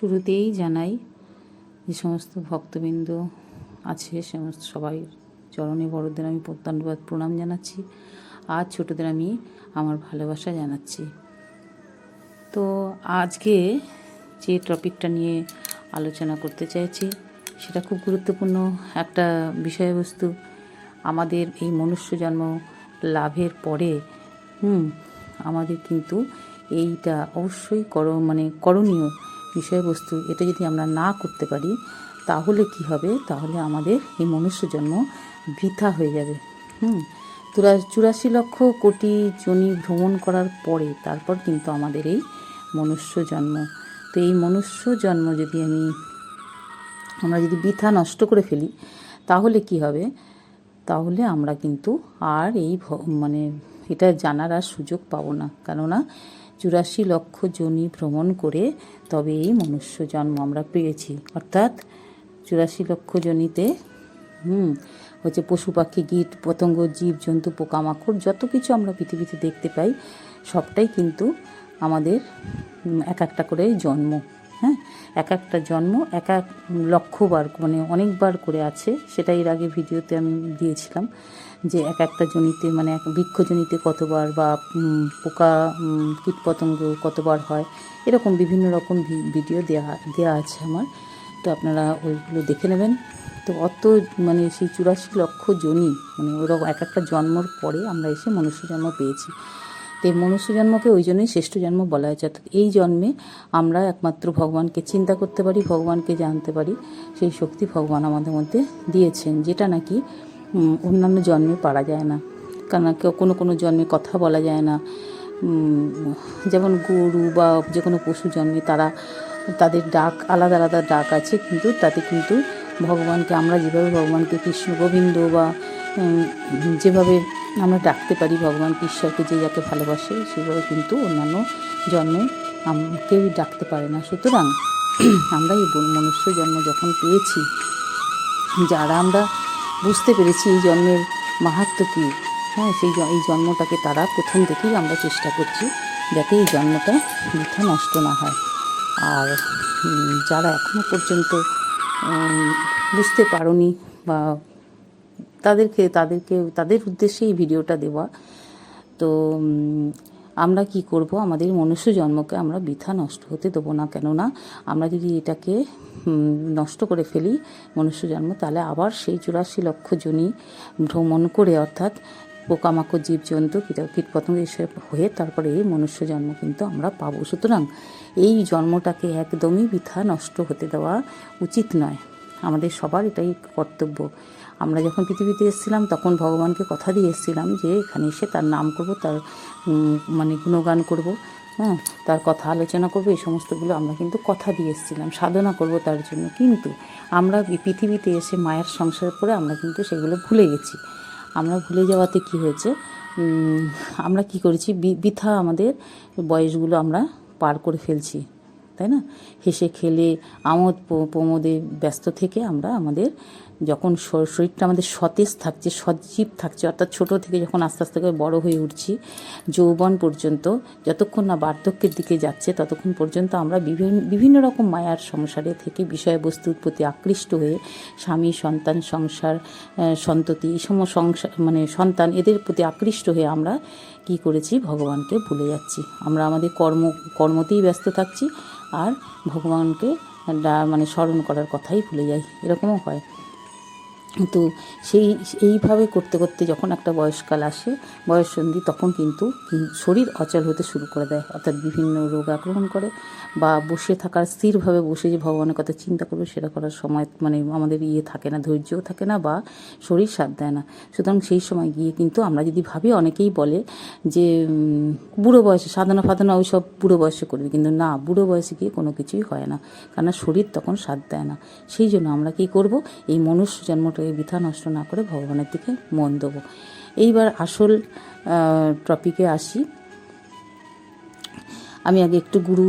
শুরুতেই জানাই যে সমস্ত ভক্তবৃন্দ আছে, সমস্ত সবাই চরণে বড়দের আমি প্রত্যন্তবাদ প্রণাম জানাচ্ছি। আর ছোটদের আমি আমার ভালোবাসা জানাচ্ছি। তো আজকে যে টপিকটা নিয়ে আলোচনা করতে চাইছি, সেটা খুব গুরুত্বপূর্ণ একটা বিষয়বস্তু। আমাদের এই মনুষ্য জন্ম লাভের পরে, হুম, আমাদের কিন্তু এইটা অবশ্যই কর মানে করণীয়। বিষয়বস্তু এটা যদি আমরা না করতে পারি, তাহলে কি হবে? তাহলে আমাদের এই মনুষ্য জন্ম বৃথা হয়ে যাবে। হুম? চুরা, চুরাশি লক্ষ কোটি জনি ভ্রমণ করার পরে তারপর কিন্তু আমাদের এই মনুষ্য জন্ম। তো এই মনুষ্য জন্ম যদি আমি, আমরা যদি বৃথা নষ্ট করে ফেলি, তাহলে কি হবে? তাহলে আমরা কিন্তু আর এই মানে এটা জানার আর সুযোগ পাবো না। কেননা চুরাশি লক্ষ জনি ভ্রমণ করে তবে এই মনুষ্য জন্ম আমরা পেয়েছি। অর্থাৎ চুরাশি লক্ষ জনিতে, হুম, হচ্ছে পশু পাখি, কীট, পতঙ্গ, জীব, জন্তু, পোকামাকড়, যত কিছু আমরা পৃথিবীতে দেখতে পাই, সবটাই কিন্তু আমাদের এক একটা করে জন্ম। হ্যাঁ? এক একটা জন্ম, এক এক লক্ষবার মানে অনেকবার করে আছে। সেটা এর আগে ভিডিওতে আমি দিয়েছিলাম যে এক একটা জনিতে মানে এক বৃক্ষজনিতে কতবার বা পোকা কীটপতঙ্গ কতবার হয়, এরকম বিভিন্ন রকম ভিডিও দেওয়া দেওয়া আছে আমার। তো আপনারা ওইগুলো দেখে নেবেন। তো অত মানে সেই চুরাশি লক্ষ জনই মানে ওরকম এক একটা জন্মর পরে আমরা এসে মনুষ্য জন্ম পেয়েছি। এই মনুষ্য জন্মকে ওই জন্যই শ্রেষ্ঠ জন্ম বলা হয়েছে। অর্থাৎ এই জন্মে আমরা একমাত্র ভগবানকে চিন্তা করতে পারি, ভগবানকে জানতে পারি, সেই শক্তি ভগবান আমাদের মধ্যে দিয়েছেন, যেটা নাকি অন্যান্য জন্মে পারা যায় না। কারণ কোনো কোনো জন্মে কথা বলা যায় না। যেমন গরু বা যে কোনো পশু জন্মে তারা, তাদের ডাক, আলাদা আলাদা ডাক আছে, কিন্তু তাতে কিন্তু ভগবানকে, আমরা যেভাবে ভগবানকে কৃষ্ণ গোবিন্দ বা যেভাবে আমরা ডাকতে পারি ভগবান ঈশ্বরকে যে যাকে ভালোবাসে, সেভাবে কিন্তু অন্যান্য জন্মে কেউই ডাকতে পারে না। সুতরাং আমরা এই মনুষ্য জন্ম যখন পেয়েছি, যারা আমরা বুঝতে পেরেছি এই জন্মের মাহাত্ম কী হ্যাঁ সেই এই জন্মটাকে তারা প্রথম থেকেই আমরা চেষ্টা করছি যাতে এই জন্মটা বৃথা নষ্ট না হয়। আর যারা এখনও পর্যন্ত বুঝতে পারোনি বা তাদেরকে তাদেরকে, তাদের উদ্দেশ্যে এই ভিডিওটা দেওয়া। তো আমরা কি করব? আমাদের মনুষ্য জন্মকে আমরা বৃথা নষ্ট হতে দেবো না। কেননা, আমরা যদি এটাকে নষ্ট করে ফেলি মনুষ্য জন্ম, তাহলে আবার সেই চুরাশি লক্ষ জনই ভ্রমণ করে, অর্থাৎ পোকামাকড়, জীবজন্তু, কীট, কীটপতঙ্গ এসব হয়ে তারপরে এই মনুষ্য জন্ম কিন্তু আমরা পাবো। সুতরাং এই জন্মটাকে একদমই বৃথা নষ্ট হতে দেওয়া উচিত নয়। আমাদের সবার এটাই কর্তব্য। আমরা যখন পৃথিবীতে এসেছিলাম, তখন ভগবানকে কথা দিয়ে এসেছিলাম যে এখানে এসে তার নাম করব, তার মানে গুণগান করব হ্যাঁ? তার কথা আলোচনা করব, এই সমস্তগুলো আমরা কিন্তু কথা দিয়ে এসেছিলাম, সাধনা করব তার জন্য। কিন্তু আমরা পৃথিবীতে এসে মায়ের সংসার করে আমরা কিন্তু সেগুলো ভুলে গেছি। আমরা ভুলে যাওয়াতে কি হয়েছে? আমরা কি করেছি? বৃথা আমাদের বয়সগুলো আমরা পার করে ফেলছি, তাই না? হেসে খেলে আমোদ প্রমোদে ব্যস্ত থেকে আমরা আমাদের যখন শরীরটা আমাদের সতেজ থাকছে, সজীব থাকছে, অর্থাৎ ছোট থেকে যখন আস্তে আস্তে করে বড় হয়ে উঠছি, যৌবন পর্যন্ত যতক্ষণ না বার্ধক্যের দিকে যাচ্ছে, ততক্ষণ পর্যন্ত আমরা বিভিন্ন বিভিন্ন রকম মায়ার সংসারে থেকে বিষয়বস্তুর প্রতি আকৃষ্ট হয়ে স্বামী, সন্তান, সংসার সন্ততি, এই সম সংসার মানে সন্তান এদের প্রতি আকৃষ্ট হয়ে আমরা কি করেছি? ভগবানকে ভুলে যাচ্ছি। আমরা আমাদের কর্ম, কর্মতেই ব্যস্ত থাকছি আর ভগবানকে মানে স্মরণ করার কথাই ভুলে যাই। এরকমও হয়। তো সেই, এইভাবে করতে করতে যখন একটা বয়সকাল আসে বয়ঃসন্ধি তখন কিন্তু শরীর অচল হতে শুরু করে দেয়। অর্থাৎ বিভিন্ন রোগ আক্রমণ করে বা বসে থাকার, স্থিরভাবে বসে যে ভগবানের কথা চিন্তা করবে, সেটা করার সময় মানে আমাদের ইয়ে থাকে না, ধৈর্যও থাকে না বা শরীর সাথ দেয় না। সুতরাং সেই সময় গিয়ে কিন্তু আমরা যদি ভাবি, অনেকেই বলে যে বুড়ো বয়সে, সাধনা ফাধনা ওই সব বুড়ো বয়সে করবে, কিন্তু না, বুড়ো বয়সে গিয়ে কোনো কিছুই হয় না। কেননা শরীর তখন সাথ দেয় না। সেই জন্য আমরা কি করব, এই মনুষ্য জন্মটাকে বৃথা নষ্ট না করে ভগবানের দিকে মন দেবো। এইবার আসল টপিকে আসি। আমি আগে একটু গুরু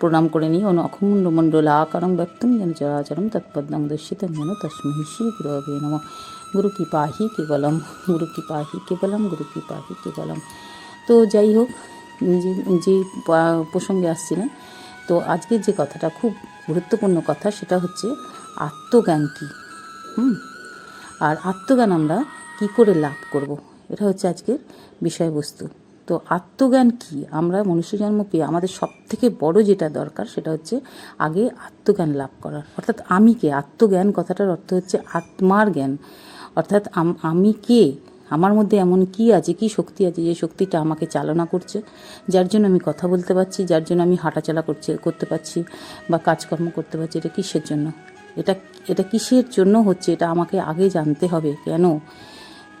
প্রণাম করে নিই। অনু মণ্ডল আকারং ব্যক্তম যেন চরাচরম তৎপদ্ম দর্শিতম যেন তস্মৈ শ্রী গুরবে নম। গুরু কি পাহি কেবলম, গুরু কি পাহি কেবলম, গুরু কি পাহি কেবলম। তো যাই হোক যে যে প্রসঙ্গে আসছি না তো আজকের যে কথাটা, খুব গুরুত্বপূর্ণ কথা, সেটা হচ্ছে আত্মজ্ঞান কী? হুম? আর আত্মজ্ঞান আমরা কি করে লাভ করব? এটা হচ্ছে আজকের বিষয়বস্তু। তো আত্মজ্ঞান কি? আমরা মনুষ্য জন্ম পেয়ে আমাদের সব থেকে বড় যেটা দরকার সেটা হচ্ছে আগে আত্মজ্ঞান লাভ করার। অর্থাৎ আমি কে? আত্মজ্ঞান কথাটার অর্থ হচ্ছে আত্মার জ্ঞান। অর্থাৎ আমি কে? আমার মধ্যে এমন কি আছে, কি শক্তি আছে যে শক্তিটা আমাকে চালনা করছে? যার জন্য আমি কথা বলতে পারছি, যার জন্য আমি হাঁটাচলা করছে, করতে পারছি বা কাজকর্ম করতে পারছি, এটা কিসের জন্য? এটা এটা কিসের জন্য হচ্ছে এটা আমাকে আগে জানতে হবে কেন?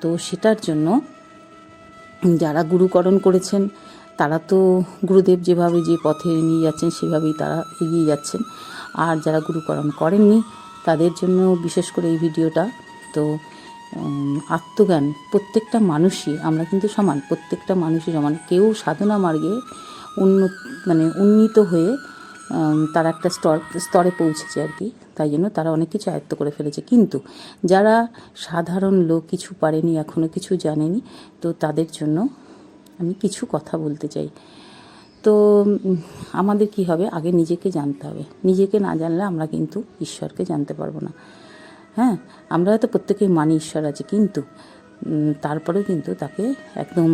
তো সেটার জন্য যারা গুরুকরণ করেছেন, তারা তো গুরুদেব যেভাবে যে পথে নিয়ে যাচ্ছেন, সেভাবেই তারা এগিয়ে যাচ্ছেন। আর যারা গুরুকরণ করেননি, তাদের জন্য বিশেষ করে এই ভিডিওটা। তো আত্মজ্ঞান প্রত্যেকটা মানুষই, আমরা কিন্তু সমান, প্রত্যেকটা মানুষই সমান। কেউ সাধনা মার্গে উন্নত মানে উন্নীত হয়ে তারা একটা স্তর, স্তরে পৌঁছেছে আর কি। তাই জন্য তারা অনেক কিছু আয়ত্ত করে ফেলেছে। কিন্তু যারা সাধারণ লোক কিছু পারেনি এখনও কিছু জানেনি, তো তাদের জন্য আমি কিছু কথা বলতে চাই। তো আমাদের কি হবে? আগে নিজেকে জানতে হবে। নিজেকে না জানলে আমরা কিন্তু ঈশ্বরকে জানতে পারব না। হ্যাঁ আমরা হয়তো প্রত্যেকেই মানি ঈশ্বর আছে, কিন্তু তারপরেও কিন্তু তাকে একদম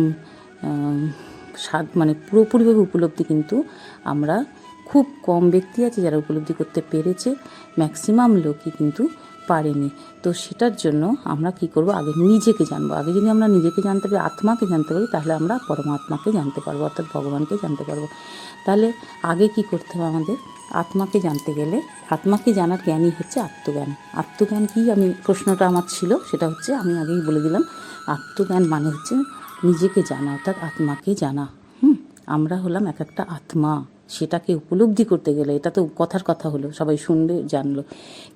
স্বাদ মানে পুরোপুরিভাবে উপলব্ধি কিন্তু আমরা খুব কম ব্যক্তি আছে যারা উপলব্ধি করতে পেরেছে। ম্যাক্সিমাম লোকই কিন্তু পারেনি। তো সেটার জন্য আমরা কি করব? আগে নিজেকে জানব। আগে যদি আমরা নিজেকে জানতে পারি, আত্মাকে জানতে পারি, তাহলে আমরা পরমাত্মাকে জানতে পারব, অর্থাৎ ভগবানকে জানতে পারব। তাহলে আগে কি করতে হবে আমাদের? আত্মাকে জানতে গেলে, আত্মাকে জানার জ্ঞানই হচ্ছে আত্মজ্ঞান। আত্মজ্ঞান কি? আমি প্রশ্নটা আমার ছিল, সেটা হচ্ছে আমি আগেই বলে দিলাম। আত্মজ্ঞান মানে হচ্ছে নিজেকে জানা, অর্থাৎ আত্মাকে জানা। হুম? আমরা হলাম এক একটা আত্মা। সেটাকে উপলব্ধি করতে গেলে, এটা তো কথার কথা হলো, সবাই শুনলে জানলো।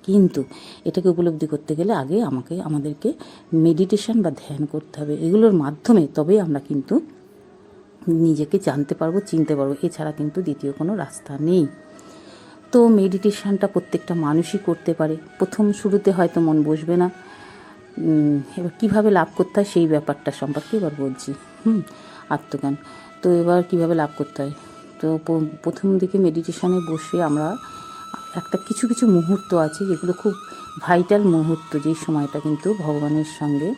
কিন্তু এটাকে উপলব্ধি করতে গেলে আগে আমাকে, আমাদেরকে মেডিটেশন বা ধ্যান করতে হবে। এগুলোর মাধ্যমে তবেই আমরা কিন্তু নিজেকে জানতে পারব, চিনতে পারব। এছাড়া কিন্তু দ্বিতীয় কোনো রাস্তা নেই। তো মেডিটেশনটা প্রত্যেকটা মানুষই করতে পারে। প্রথম শুরুতে হয়তো মন বসবে না। এবার কীভাবে লাভ করতে হয় সেই ব্যাপারটা সম্পর্কে এবার বলছি। হুম, আত্মজ্ঞান। তো এবার কীভাবে লাভ করতে হয়? তো প্রথম দিকে মেডিটেশনে বসে আমরা একটা কিছু কিছু মুহূর্ত আছে যেগুলো খুব ভাইটাল মুহূর্ত যেই সময়টা কিন্তু ভগবানের সঙ্গে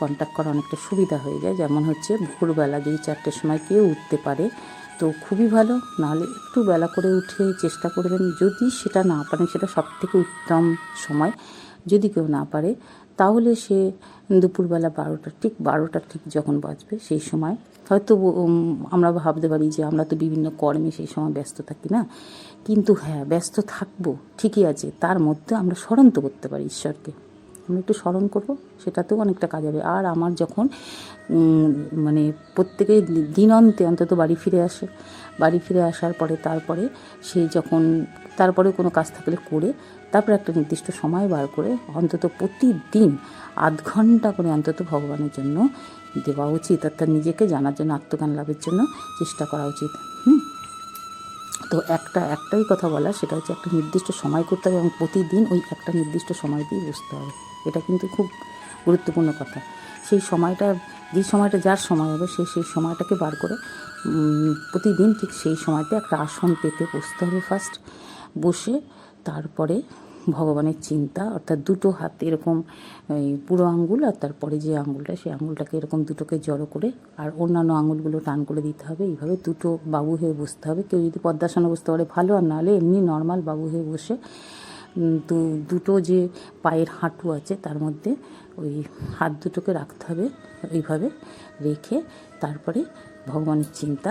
কন্ট্যাক্ট করা অনেকটা সুবিধা হয়ে যায়। যেমন হচ্ছে ভোরবেলা যদি চারটের সময় কেউ উঠতে পারে, তো খুবই ভালো। নাহলে একটু বেলা করে উঠে চেষ্টা করবেন। যদি সেটা না পারেন, সেটা সব থেকে উত্তম সময়। যদি কেউ না পারে তাহলে সে দুপুরবেলা বারোটা, ঠিক বারোটা ঠিক যখন বাজবে সেই সময়, হয়তো আমরা ভাবতে পারি যে আমরা তো বিভিন্ন কর্মে সেই সময় ব্যস্ত থাকি না? কিন্তু হ্যাঁ ব্যস্ত থাকব, ঠিকই আছে, তার মধ্যে আমরা স্মরণ তো করতে পারি ঈশ্বরকে। আমরা একটু স্মরণ করব, সেটাতেও অনেকটা কাজ হবে। আর আমার যখন মানে প্রত্যেকে দিন অন্তে অন্তত বাড়ি ফিরে আসে, বাড়ি ফিরে আসার পরে, তারপরে সে যখন তারপরে কোনো কাজ থাকলে করে, তারপরে একটা নির্দিষ্ট সময় বার করে অন্তত প্রতিদিন আধ ঘণ্টা করে অন্তত ভগবানের জন্য দেওয়া উচিত, অর্থাৎ নিজেকে জানার জন্য, আত্মজ্ঞান লাভের জন্য চেষ্টা করা উচিত। হুম? তো একটা, একটাই কথা বলা সেটা হচ্ছে একটা নির্দিষ্ট সময় করতে হবে এবং প্রতিদিন ওই একটা নির্দিষ্ট সময় দিয়ে বসতে হবে। এটা কিন্তু খুব গুরুত্বপূর্ণ কথা। সেই সময়টা, যে সময়টা যার সময় হবে, সে, সেই সময়টাকে বার করে প্রতিদিন ঠিক সেই সময়তে একটা আসন পেতে বসতে হবে ফার্স্ট। বসে তারপরে ভগবানের চিন্তা, অর্থাৎ দুটো হাত এরকম বুড়ো আঙ্গুল আর তারপরে যে আঙ্গুলটা, সেই আঙ্গুলটাকে এরকম দুটোকে জড়ো করে আর অন্যান্য আঙ্গুলগুলো টান করে দিতে হবে। এইভাবে দুটো বাবু হয়ে বসতে হবে। কেউ যদি পদ্মাসনে বসতে পারে, ভালো। আর নাহলে এমনি নর্মাল বাবু হয়ে বসে দু, দুটো যে পায়ের হাঁটু আছে, তার মধ্যে ওই হাত দুটোকে রাখতে হবে। ওইভাবে রেখে তারপরে ভগবানের চিন্তা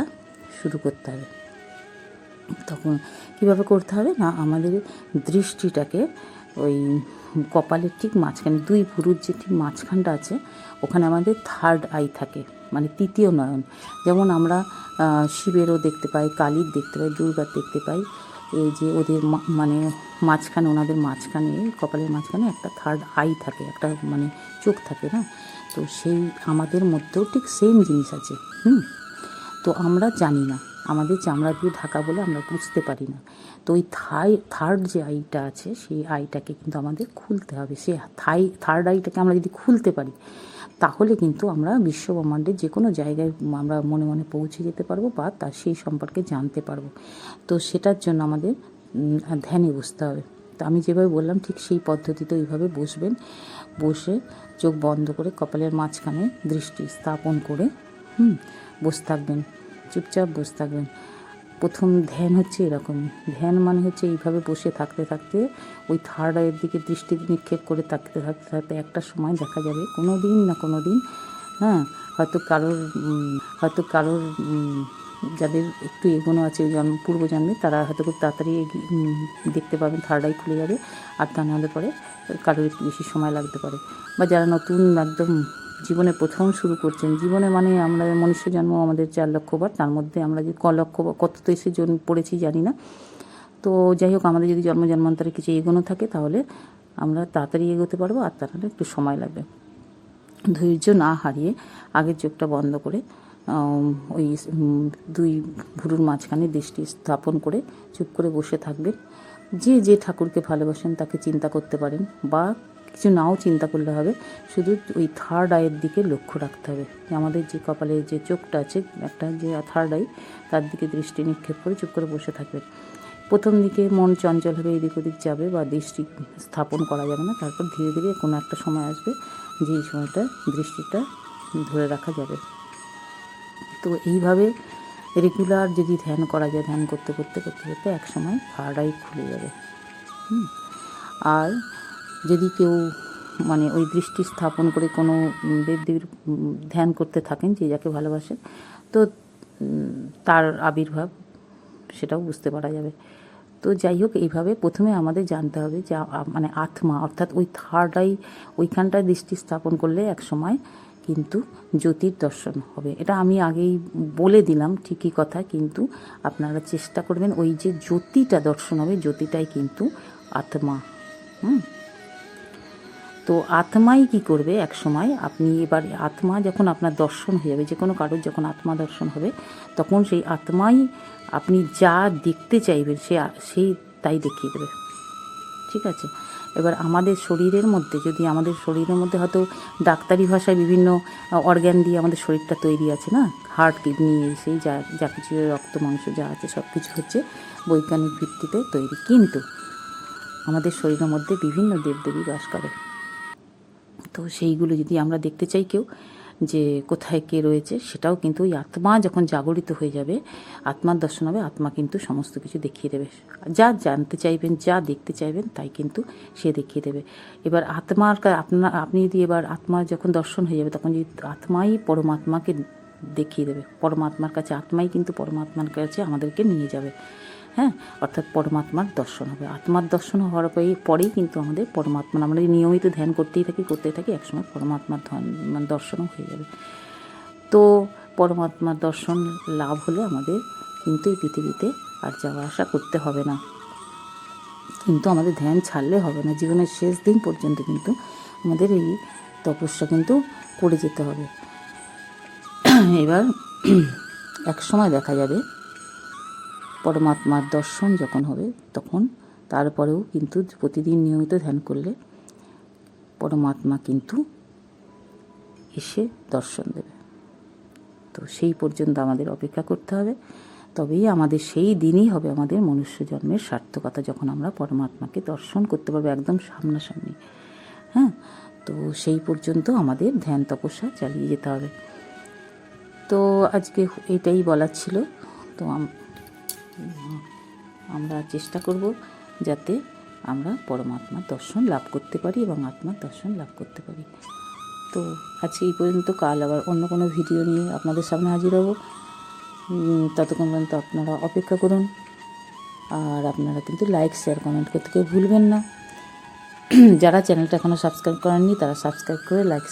শুরু করতে হবে। তখন কীভাবে করতে হবে? না, আমাদের দৃষ্টিটাকে ওই কপালের ঠিক মাঝখানে, দুই ভুরুর যে ঠিক মাঝখানটা আছে, ওখানে আমাদের থার্ড আই থাকে মানে তৃতীয় নয়ন। যেমন আমরা শিবেরও দেখতে পাই, কালীর দেখতে পাই, দুর্গার দেখতে পাই, এই যে ওদের মানে মাঝখানে, ওনাদের মাঝখানে, কপালের মাঝখানে একটা থার্ড আই থাকে, একটা মানে চোখ থাকে, না? তো সেই, আমাদের মধ্যেও ঠিক সেম জিনিস আছে, হুম? তো আমরা জানি না। আমাদের চামড়া দিয়ে ঢাকা বলে আমরা বুঝতে পারি না। তো ওই থাই থার্ড যে আইটা আছে, সেই আইটাকে কিন্তু আমাদের খুলতে হবে। সে থাই থার্ড আইটাকে আমরা যদি খুলতে পারি, তাহলে কিন্তু আমরা বিশ্ব ব্রহ্মাণ্ডের যে কোনো জায়গায় আমরা মনে মনে পৌঁছে যেতে পারব বা তার সেই সম্পর্কে জানতে পারব। তো সেটার জন্য আমাদের ধ্যানে বসতে হবে। তো আমি যেভাবে বললাম, ঠিক সেই পদ্ধতিতে ওইভাবে বসবেন। বসে চোখ বন্ধ করে কপালের মাঝখানে দৃষ্টি স্থাপন করে, হুম, বসে থাকবেন। চুপচাপ বসে থাকবেন। প্রথম ধ্যান হচ্ছে এরকমই ধ্যান মানে হচ্ছে এইভাবে বসে থাকতে থাকতে, ওই থার্ড আইয়ের দিকে দৃষ্টি নিক্ষেপ করে থাকতে থাকতে থাকতে একটা সময় দেখা যাবে কোনো দিন না কোনো দিন হ্যাঁ? হয়তো কারোর হয়তো কারোর যাদের একটু এগোনো আছে জন্ম পূর্বজন্মে, তারা হয়তো খুব তাড়াতাড়ি দেখতে পাবেন থার্ড আই খুলে যাবে, আর তা নাহলে পরে কারোর একটু বেশি সময় লাগতে পারে। বা যারা নতুন একদম জীবনে প্রথম শুরু করছেন। জীবনে মানে আমরা মনুষ্য জন্ম আমাদের চার লক্ষবার তার মধ্যে আমরা যে ক লক্ষ বা কত তো এসে জন্ম পড়েছি জানি না। তো যাই হোক, আমাদের যদি জন্ম জন্মান্তরে কিছু এগোনো থাকে তাহলে আমরা তাড়াতাড়ি এগোতে পারব আর তাহলে একটু সময় লাগবে। ধৈর্য না হারিয়ে আগের চোখটা বন্ধ করে ওই দুই ভুরুর মাঝখানে দৃষ্টি স্থাপন করে চুপ করে বসে থাকবেন। যে যে ঠাকুরকে ভালোবাসেন তাকে চিন্তা করতে পারেন বা কিছু নাও চিন্তা করলে হবে। শুধু ওই থার্ড আইয়ের দিকে লক্ষ্য রাখতে হবে। যে আমাদের যে কপালে যে চোখটা আছে, একটা যে থার্ড আই তার দিকে দৃষ্টি নিক্ষেপ করে চুপ করে বসে থাকবেন প্রথম দিকে মন চঞ্চল হবে, এদিক ওদিক যাবে বা দৃষ্টি স্থাপন করা যাবে না। তারপর ধীরে ধীরে কোনো একটা সময় আসবে যে এই সময়টা দৃষ্টিটা ধরে রাখা যাবে। তো এইভাবে রেগুলার যদি ধ্যান করা যায়, ধ্যান করতে করতে করতে করতে, এক সময় থার্ড আই খুলে যাবে। হুম। আর যদি কেউ মানে ওই দৃষ্টি স্থাপন করে কোনো দেবদেবীর ধ্যান করতে থাকেন যে যাকে ভালোবাসেন তো তার আবির্ভাব সেটাও বুঝতে পারা যাবে। তো যাই হোক, এইভাবে প্রথমে আমাদের জানতে হবে যে মানে আত্মা, অর্থাৎ ওই থার্ড আই ওইখানটায় দৃষ্টি স্থাপন করলে এক সময় কিন্তু জ্যোতির দর্শন হবে। এটা আমি আগেই বলে দিলাম, ঠিকই কথা, কিন্তু আপনারা চেষ্টা করবেন ওই যে জ্যোতিটা দর্শন হবে, জ্যোতিটাই কিন্তু আত্মা, হুম? তো আত্মাই কি করবে এক সময় আপনি এবার আত্মা যখন আপনার দর্শন হয়ে যাবে যে কোনো কারোর যখন আত্মা দর্শন হবে, তখন সেই আত্মাই আপনি যা দেখতে চাইবেন, সে সেই তাই দেখিয়ে দেবে। ঠিক আছে? এবার আমাদের শরীরের মধ্যে, যদি আমাদের শরীরের মধ্যে হয়তো ডাক্তারি ভাষায় বিভিন্ন অর্গ্যান দিয়ে আমাদের শরীরটা তৈরি আছে না? হার্ট কিডনি সেই যা যা কিছু, রক্ত, মাংস যা আছে সব কিছু হচ্ছে বৈজ্ঞানিক ভিত্তিতে তৈরি। কিন্তু আমাদের শরীরের মধ্যে বিভিন্ন দেবদেবী বাস করে। তো সেইগুলো যদি আমরা দেখতে চাই কেউ যে কোথায় কে রয়েছে, সেটাও কিন্তু ওই আত্মা যখন জাগরিত হয়ে যাবে, আত্মার দর্শন হবে, আত্মা কিন্তু সমস্ত কিছু দেখিয়ে দেবে। যা জানতে চাইবেন, যা দেখতে চাইবেন, তাই কিন্তু সে দেখিয়ে দেবে। এবার আত্মার আপনার, আপনি যদি এবার আত্মার যখন দর্শন হয়ে যাবে, তখন যদি আত্মাই পরমাত্মাকে দেখিয়ে দেবে, পরমাত্মার কাছে আত্মাই কিন্তু পরমাত্মার কাছে আমাদেরকে নিয়ে যাবে। হ্যাঁ অর্থাৎ পরমাত্মার দর্শন হবে। আত্মার দর্শন হওয়ার পরেই কিন্তু আমাদের পরমাত্মা, আমরা নিয়মিত ধ্যান করতেই থাকি করতেই থাকি, একসময় পরমাত্মার মানে দর্শনও হয়ে যাবে। তো পরমাত্মার দর্শন লাভ হলে আমাদের কিন্তু এই পৃথিবীতে আর যাওয়া আসা করতে হবে না। কিন্তু আমাদের ধ্যান ছাড়লে হবে না। জীবনের শেষ দিন পর্যন্ত কিন্তু আমাদের এই তপস্যা কিন্তু করে যেতে হবে। এবার এক সময় দেখা যাবে পরমাত্মার দর্শন যখন হবে, তখন তারপরেও কিন্তু প্রতিদিন নিয়মিত ধ্যান করলে পরমাত্মা কিন্তু এসে দর্শন দেবে। তো সেই পর্যন্ত আমাদের অপেক্ষা করতে হবে। তবেই আমাদের সেই দিনই হবে আমাদের মনুষ্য জন্মের সার্থকতা যখন আমরা পরমাত্মাকে দর্শন করতে পারব একদম সামনাসামনি। হ্যাঁ? তো সেই পর্যন্ত আমাদের ধ্যান তপস্যা চালিয়ে যেতে হবে। তো আজকে এটাই বলার ছিল। তো আমরা চেষ্টা করব যাতে আমরা পরমাত্মার দর্শন লাভ করতে পারি এবং আত্মার দর্শন লাভ করতে পারি। তো আজকে এই পর্যন্ত, কাল আবার অন্য কোনো ভিডিও নিয়ে আপনাদের সামনে হাজির হব। ততক্ষণ পর্যন্ত আপনারা অপেক্ষা করুন। আর আপনারা কিন্তু লাইক শেয়ার কমেন্ট করতে কেউ ভুলবেন না। যারা চ্যানেলটা এখনও সাবস্ক্রাইব করেননি, তারা সাবস্ক্রাইব করে লাইক